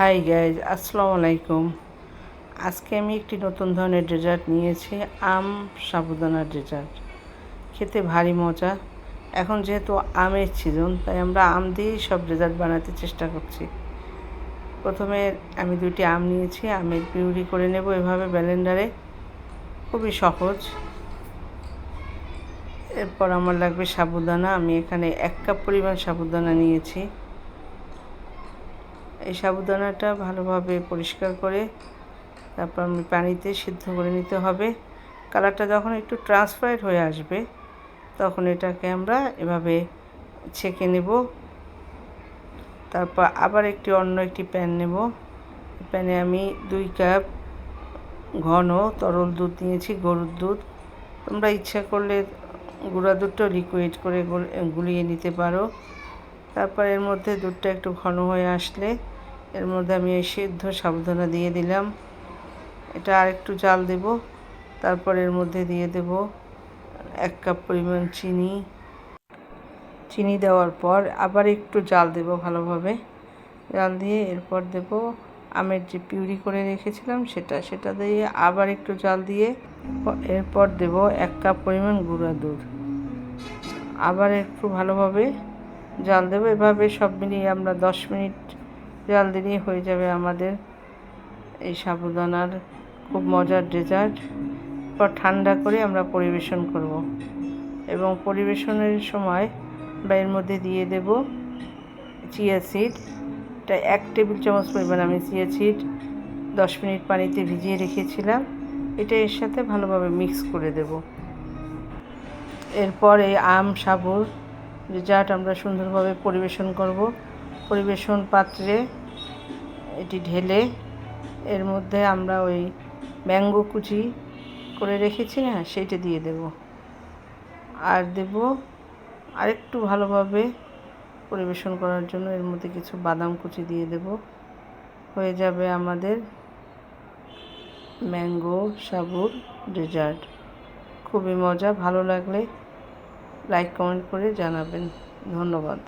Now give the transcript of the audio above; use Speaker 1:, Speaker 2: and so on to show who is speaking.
Speaker 1: Hi guys আসসালামু আলাইকুম আজকে আমি একটি নতুন ধরনের ডেজার্ট নিয়েছি, আম সাবুদানার ডেজার্ট খেতে ভারী মজা। এখন যেহেতু আমের সিজন তাই আমরা আম দিয়েই সব ডেজার্ট বানাতে চেষ্টা করছি। প্রথমে আমি দুইটি আম নিয়েছি, আমের পিউরি করে নেব এভাবে ব্যালেন্ডারে খুবই সহজ। এরপর আমার লাগবে সাবুদানা। আমি এখানে এক কাপ পরিমাণ সাবুদানা নিয়েছি। এই সাবুদানাটা ভালোভাবে পরিষ্কার করে তারপর আমি পানিতে সিদ্ধ করে নিতে হবে। কালারটা যখন একটু ট্রান্সপারেন্ট হয়ে আসবে, তখন এটাকে আমরা এভাবে ছেঁকে নেব। তারপর আবার একটি অন্য একটি প্যান নেব। প্যানে আমি দুই কাপ ঘন তরল দুধ নিয়েছি, গরুর দুধ। তোমরা ইচ্ছা করলে গুঁড়া দুধটাও লিকুইড করে গুলিয়ে নিতে পারো। তারপর এর মধ্যে দুধটা একটু ঘন হয়ে আসলে এর মধ্যে আমি এই সিদ্ধ সাবধানা দিয়ে দিলাম। এটা আরেকটু জাল দেব, তারপর এর মধ্যে দিয়ে দেব এক কাপ পরিমাণ চিনি। চিনি দেওয়ার পর আবার একটু জাল দেব ভালোভাবে। জাল দিয়ে এরপর দেব আমের যে পিউরি করে রেখেছিলাম সেটা সেটা দিয়ে আবার একটু জাল দিয়ে এরপর দেব এক কাপ পরিমাণ গুঁড়া দুধ। আবার একটু ভালোভাবে জাল দেবো। এভাবে সব মিলিয়ে আমরা দশ মিনিট জাল দিলেই হয়ে যাবে আমাদের। এই সাবুদানার খুব মজার ডেজার্ট পর ঠান্ডা করে আমরা পরিবেশন করব। এবং পরিবেশনের সময় বা এর মধ্যে দিয়ে দেব চিয়া সিড এটা এক টেবিল চামচ পরিমাণ আমি চিয়া সিড দশ মিনিট পানিতে ভিজিয়ে রেখেছিলাম। এটা এর সাথে ভালোভাবে মিক্স করে দেব। এরপর এই আম, সাবুর ডেজার্ট আমরা সুন্দরভাবে পরিবেশন করব। পরিবেশন পাত্রে এটি ঢেলে এর মধ্যে আমরা ওই ম্যাঙ্গো কুচি করে রেখেছি না সেইটা দিয়ে দেব। আর দেব আরেকটু ভালোভাবে পরিবেশন করার জন্য এর মধ্যে কিছু বাদাম কুচি দিয়ে দেব। হয়ে যাবে আমাদের ম্যাঙ্গো সাবুর ডেজার্ট। খুবই মজা, ভালো লাগলে লাইক, কমেন্ট করে জানাবেন। ধন্যবাদ।